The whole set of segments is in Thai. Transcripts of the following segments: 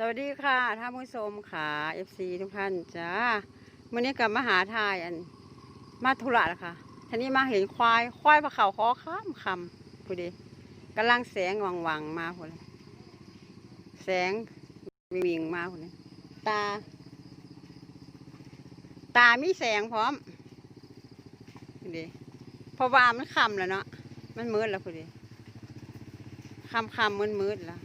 สวัสดีค่ะท่านผู้ชมค่ะ FC ทุกท่านจ้าวันนี้กลับมาหาทายอัน มาธุระแล้วค่ะทีนี้มาเห็นควายควายปลาเขาคอข้ามคำพอดีกำลังแสงวังวังๆมาพอดแสงวิ่งมาพอดตา ตามีแสงพร้อมพอดีพราะว่ามันคำแล้วเนาะมันมืดแล้วพอดีคำคำมืดมืดแล้ว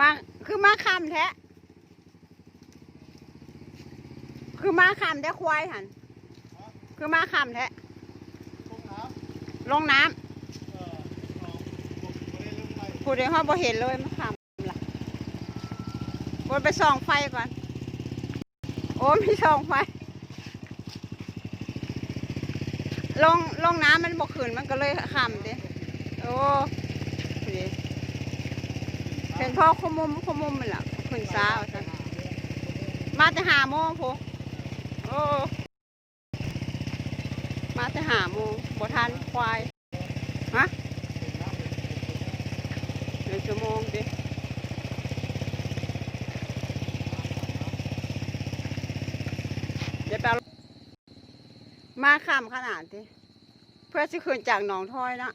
มาคือมาคำแท้คือมาคำแท้ควายหันคือมาคำแท้ลงน้ลงน้ำเออเด้ลงไปำผู้ใดห้องบ่เห็นเลยมาคำล่ะบนไปส่องไฟก่อน โอ้มีส่องไฟลงลงน้ำมันบ่ขึ้นมันก็เลยคำดิโอ้ผู้ใด เห็นพ่อขมุมขมุมมันล่ะขึ้นซ้าว่าซั่นมาจะหาโมงพูโอ้มาจะหาโมงบ่ทันควายฮะหนึ่งชั่วโมงดิเดี๋ยวไปเอามาคำขนาดดิเพื่อสิคืนจากหนองถ้อยนะ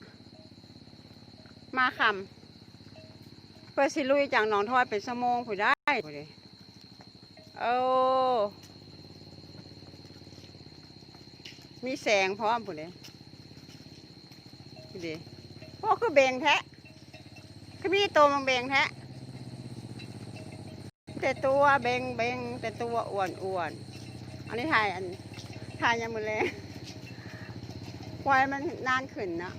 มาคำ เพื่อสิลุยจากหนองถอยเป็นชั่วโมงผู้ได้ผู้ใดโอ้มีแสงพร้อมผู้เดผู้เดพวกคือเบงแท้คือมีตัวมันเบงแท้แต่ตัวเบงเบงแต่ตัวอ้วนอ้วนอันนี้ถ่ายอันถ่ายยังมือแรงควายมันนานขึ้นนะ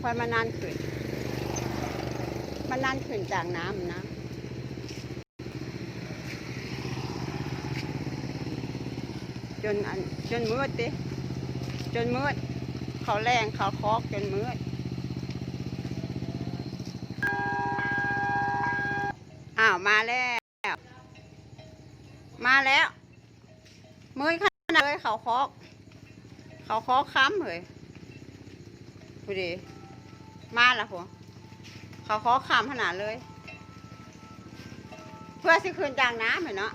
ควายมันนานขึ้น มันนานขึ้นจากน้ำนะจนจนมืดติจนมืดเขาแรงเขาคอกจนมืดอ้าวมาแล้ว มาแล้วมืดขนาดเลยเขาคอก เขาคอกค้ำเลยดูดิมาล้วหัว เขาคอกค้ำขนาดเลย เพื่อสิคืนจางน้ำเห็นเนาะ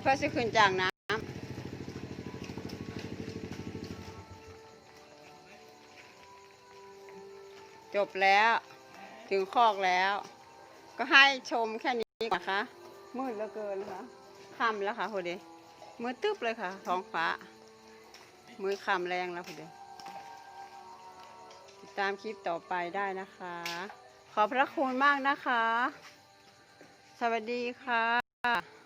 เพื่อสิขึ้นจากน้ำจบแล้วถึงคอกแล้ว ก็ให้ชมแค่นี้นะคะมืดเหลือเกินนะคะค่ำแล้วค่ะพอดีมืดตึ๊บเลยค่ะท้องฟ้า มือคำแรงแล้วพอดีติดตามคลิปต่อไปได้นะคะ ขอบพระคุณมากนะคะ สวัสดีค่ะ